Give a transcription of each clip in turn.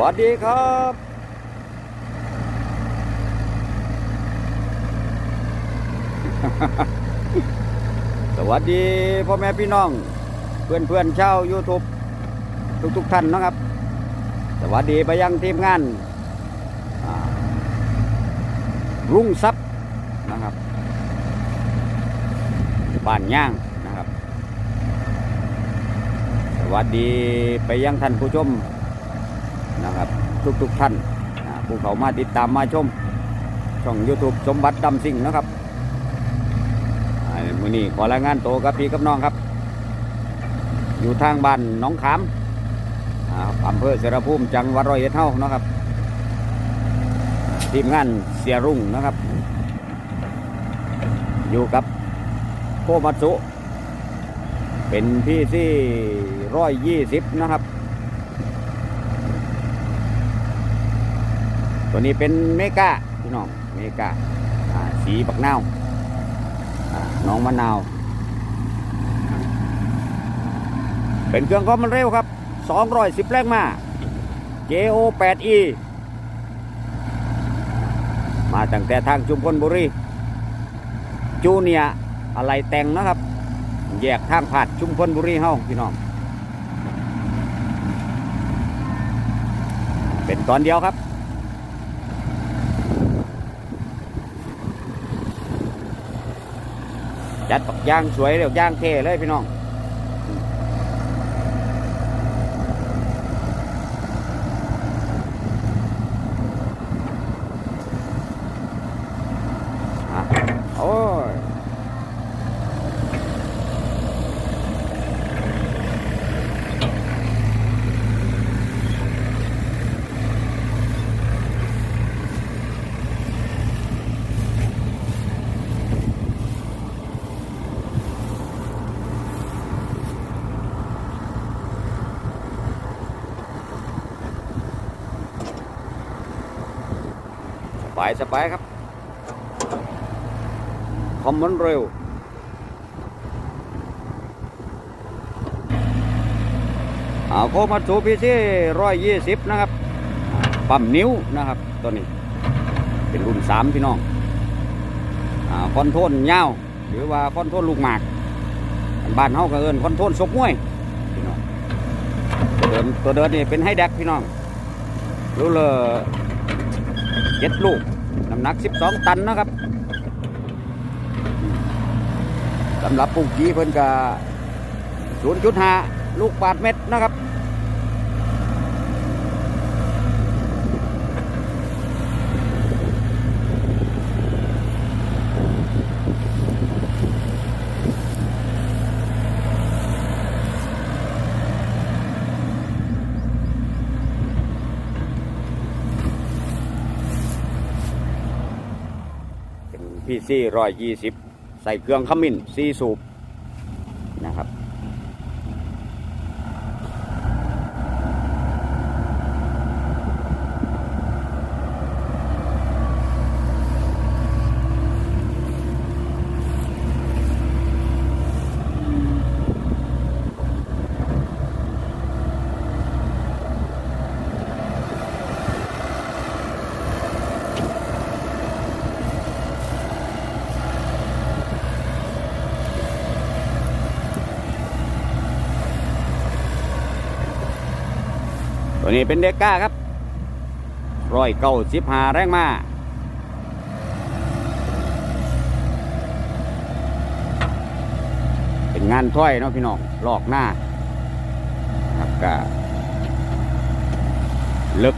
วัสดีครับสวัสดีพ่อแม่พี่น้อง เพื่อนเพื่อนๆชาว YouTube ทุกทุกๆท่านนะครับ สวัสดีไปยังทีมงานอ่ารุ่งทรัพย์นะครับบ้านย่างนะครับ สวัสดีไปยังท่านผู้ชม นะครับ ทุกๆท่านผู้เขามาติดตามมาชม ช่อง YouTube สมบัติดำสิ่งนะครับมือนี้ขอรายงานตัวกับพี่กับน้องครับ อยู่ทางบ้านน้องขามอ่าอำเภอเสรภูมิจังหวัดร้อยเอ็ดเท่านะครับ ทีมงานเสียรุ่งนะครับ อยู่กับโคมัตสุเป็นพี่ที่ร้อยยี่สิบนะครับ ตัวนี้เป็นเมกาพี่น้องเมกาสีบักนาวอ่าน้องมะนาว เป็นเครื่องความมันเร็วครับ 210 แรงมา JO 8E มาตั้งแต่ทางชุมพลบุรี จูเนียอะไรแต่งนะครับ แยกทางผ่านชุมพลบุรีเฮาพี่น้อง เป็นตอนเดียวครับ จัดปักย่างสวยเรียย่างเท่เลยพี่น้อง อะโอ้ย ส บายสบายครับ คอมมันเร็ว เอาโคมาสูพีซีร้อยยี่สิบนะครับ ปั๊มนิ้วนะครับตัวนี้ เป็นรุ่นสามพี่น้องอคอนโทรลยาหรือว่าคอนโทรลลูกหมากบ้านเฮาก็เอิ้นคอนโทรลศกมวยพี่น้องตัวเดินตัวเดินนี่เป็นไฮแดกพี่น้องรู้เลย เจ็ดลูก น้ำหนัก 12 ตันนะครับสำหรับปุกกี้เพิ่นกะ0.5 ลูกบาทเม็ดนะครับ เป็นพีซีรอยยี่สิบใส่เครื่องขมิ้นซีสูบนะครับ ตัวนี้เป็นเด็กก้าครับร้อยเก้าสิบหาแรงมาเป็นงานถ้อยเนาะพี่น้องลอกหน้าครับก็ลึก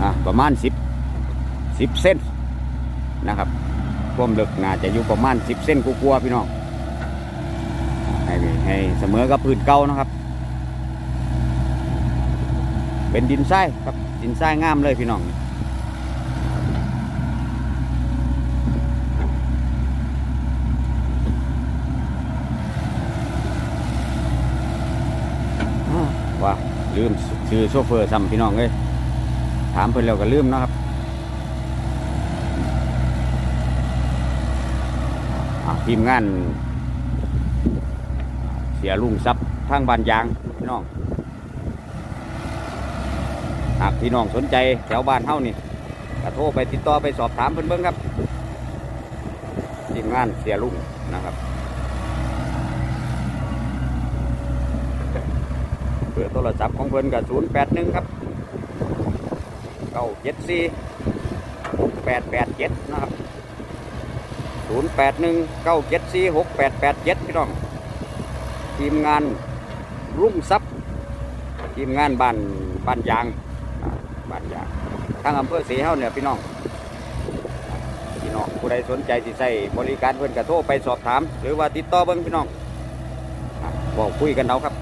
อะประมาณสิบสิบเส้นนะครับความลึกน่าจะอยู่ประมาณสิบเส้นกลัวๆพี่น้องให้ให้เสมอกับพื้นเก่านะครับ เป็นดินทรายครับดินทรายงามเลยพี่น้องอ้าวว่าลืมชื่อโชเฟอร์ซ้ำพี่น้องเลยถามเพิ่อนแล้วก็ลืมนะครับทีมงาน เสียลุงทรัพย์ทางบานยาง พี่น้อง หากพี่น้องสนใจแถวบ้านเฮ้านี่ก็โทรไปติดต่อไปสอบถามเพิ่นเบิ่งครับทีมงานเสียลุ่งนะครับ เบอร์โทรศัพท์ของเพิ่นก็081ครับเก้าเจ็ดสี่แปดแปดเจ็ดนะครับศูนย์แปดหนึ่งเก้าเจ็ดสี่หกแปดแปดเจ็ดพี่น้อง ทีมงานรุ่งทรัพย์ทีมงานบ้านบ้านยาง บานยางทางอำเภอศรีเฮาเนี่ยพี่น้องพี่น้องผู้ใดสนใจสิใส่บริการเพื่อนกระโทรไปสอบถาม หรือว่าติดต่อเบิ้งพี่น้องบอกคุยกันเอาครับ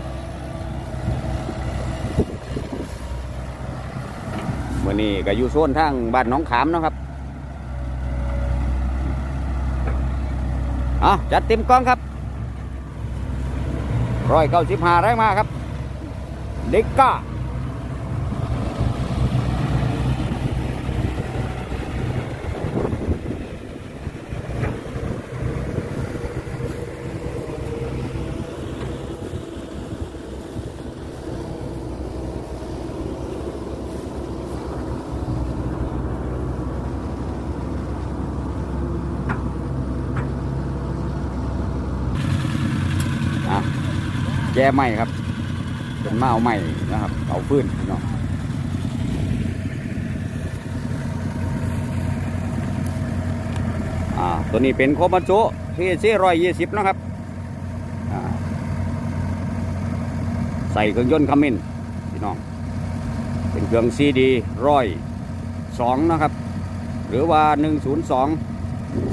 มื่อนี้ก็อยู่โซนทางบ้านน้องขามนะครับอะจัดเต็มกล้องครับร้อยเก้าสิบห้าแรงมาครับเด็กก้า แย่ไหมครับ เป็นเมาไหมนะครับเอาฟื้นพี่น้องอ่าตัวนี้เป็นโคมาโจที่ซีร้อยยี่สิบนะครับอ่าใส่เครื่องยนต์คัมมินพี่น้อง เป็นเครื่องซีดีร้อยสองนะครับ หรือว่าหนึ่งศูนย์สอง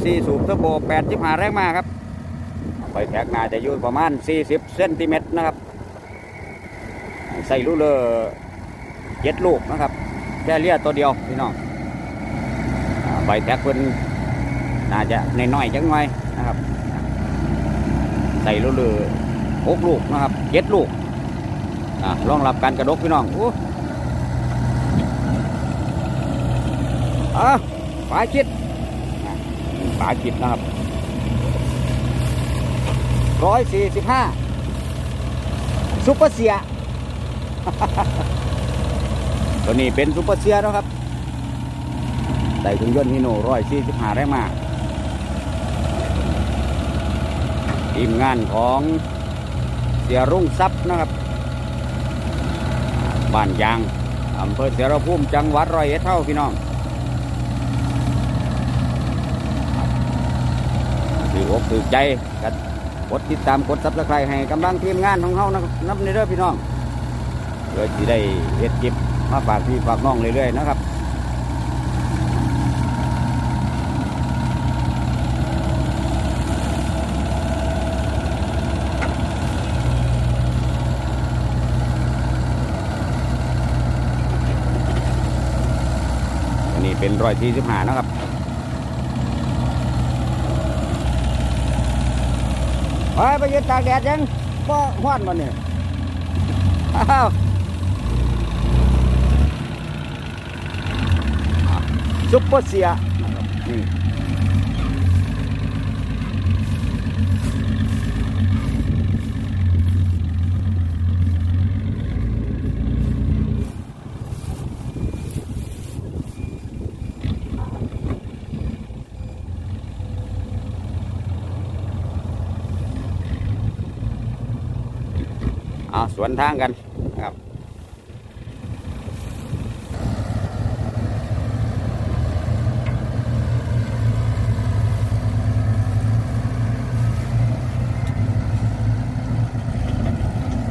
ซีสูบเทอร์โบแปดสิบห้าแรงมาครับ ไฟแท็กนาจะอยู่ประมาณ 40เซนติเมตรนะครับ ใส่ลูกเลอเจ็ดลูกนะครับ แค่เลียตัวเดียวพี่น้องใบแท็กเพิ่นน่าจะนน้อยๆจังหน่อยนะครับ ใส่ลูกเลอหกลูกนะครับเจ็ดลูกอ่ารองรับการกระดกพี่น้องโอ้อะฝาคิดอะฝาคิดนะครับ ร้อยสี่สิบห้าซุปเปอร์เสีย ตัวนี้เป็นซุปเปอร์เซียนะครับใส่เครื่องยนต์ฮิโน่ร้อยสี่สิบห้าได้มาทีมงานของเสียรุ่งทรัพย์นะครับ บ้านยางอำเภอเสรภูมิจังหวัดร้อยเอ็ดเท่าพี่น้องถืออกถือใจกัน กดติดตามกดซับสไครต์ให้กำลังทีมงานของเฮานะครับนับในเด้อพี่น้องเพื่อที่ได้เฮ็ดจิบมาฝากพี่ฝากน้องเรื่อยๆนะครับนนี้เป็นรอยที่สิบหานะครับ ไปไปยืนตากแดดยังก็ห้อนมันเนี่ยอ้าวซุปเปอร์เสียนี่ เอาสวนทางกันนะครับ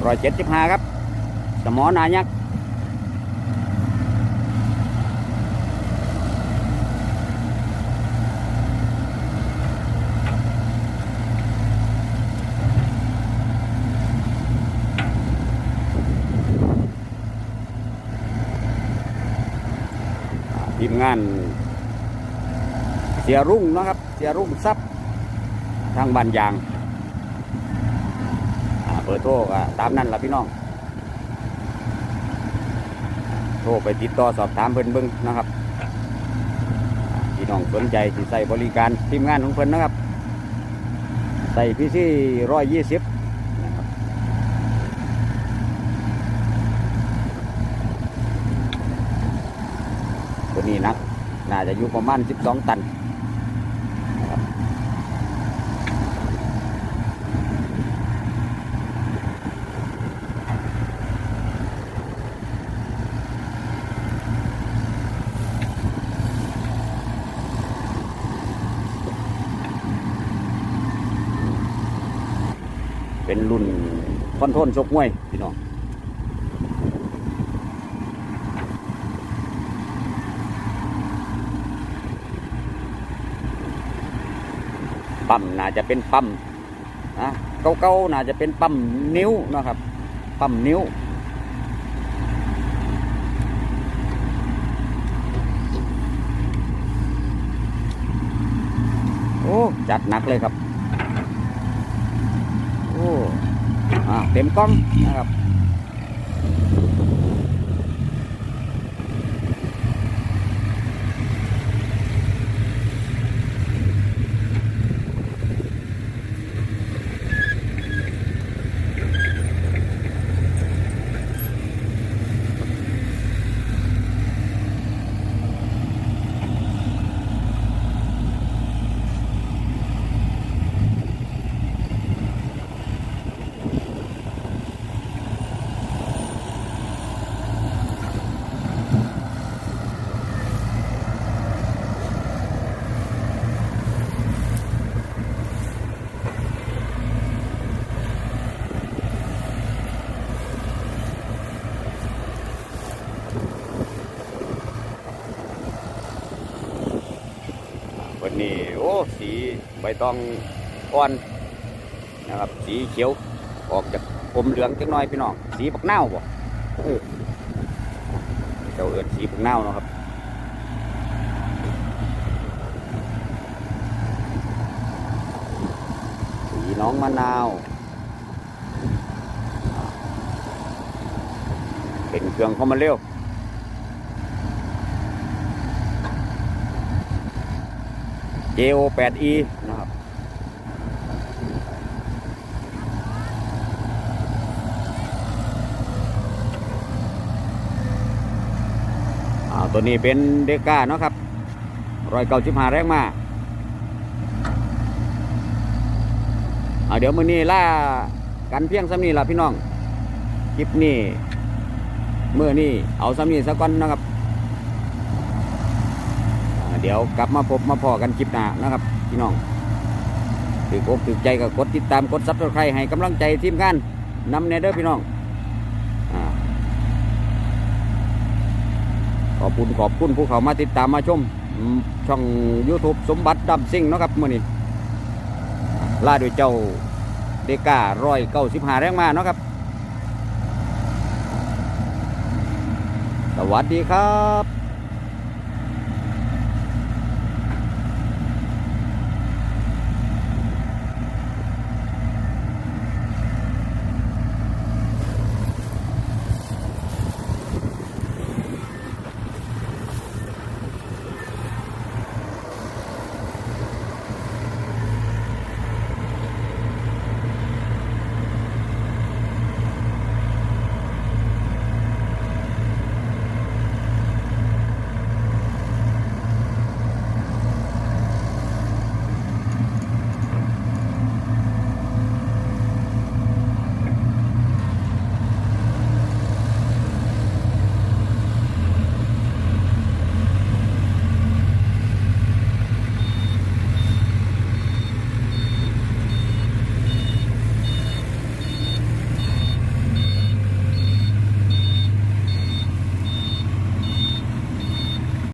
ร้อยเจ็ดสิบห้าครับ สมอนายักษ งาน เสียรุ่งนะครับ เสียรุ่งทรัพย์ทางบ้านยางเบอร์โทรก็ตามนั้นละพี่น้อง โทรไปติดต่อสอบถามเพิ่นเบิ่งนะครับพี่น้องสนใจที่ใส่บริการทีมงานของเพิ่นนะครับ ใส่พี่ซี่ร้อยยี่สิบ จะอยู่ประมาณ 12 ตันนะครับเป็นรุ่นคอนโทรลชกมวยพี่น้อง ปั๊มน่าจะเป็นปั๊มนะเก่าๆน่าจะเป็นปั๊มนิ้วนะครับปั๊มนิ้วโอ้จัดหนักเลยครับ โอ้อ่าเต็มกล้องนะครับ วันนี้โอ้ สีใบตองอ่อนนะครับ สีเขียวออกจากอมเหลืองจังน้อยพี่น้องสีปักเน่าบ่เออเจ้าเอิดสีปักเน่าเนาะครับสีน้องมะนาว เป็นเครื่องเข้ามาเร็ว JO 8E นะครับอ่าตัวนี้เป็นเดก้าเนาะครับรอยเก่าชิบหาแรงมาอ่าเดี๋ยวมือนี้ล่ากันเพียงซ้ำนี้ล่ะพี่น้องคลิปนี้เมื่อนี้เอาซ้ำนี้สักก่อนนะครับ ดี๋ยวกลับมาพบมาพอกันคลิปหน้านะครับพี่น้องถือกอกถือใจก็กดติดตามกดซับสไครต์ให้กำลังใจทีมงานนำเนเด้อพี่น้องอขอบคุณขอบคุณผู้เขามาติดตามมาชม ช่อง YouTube สมบัติดำซิ่งนะครับมื่อนี้ล่าด้วยเจ้าเดการ้อยเก้าสิบห้าแรงมาเนาะครับ สวัสดีครับ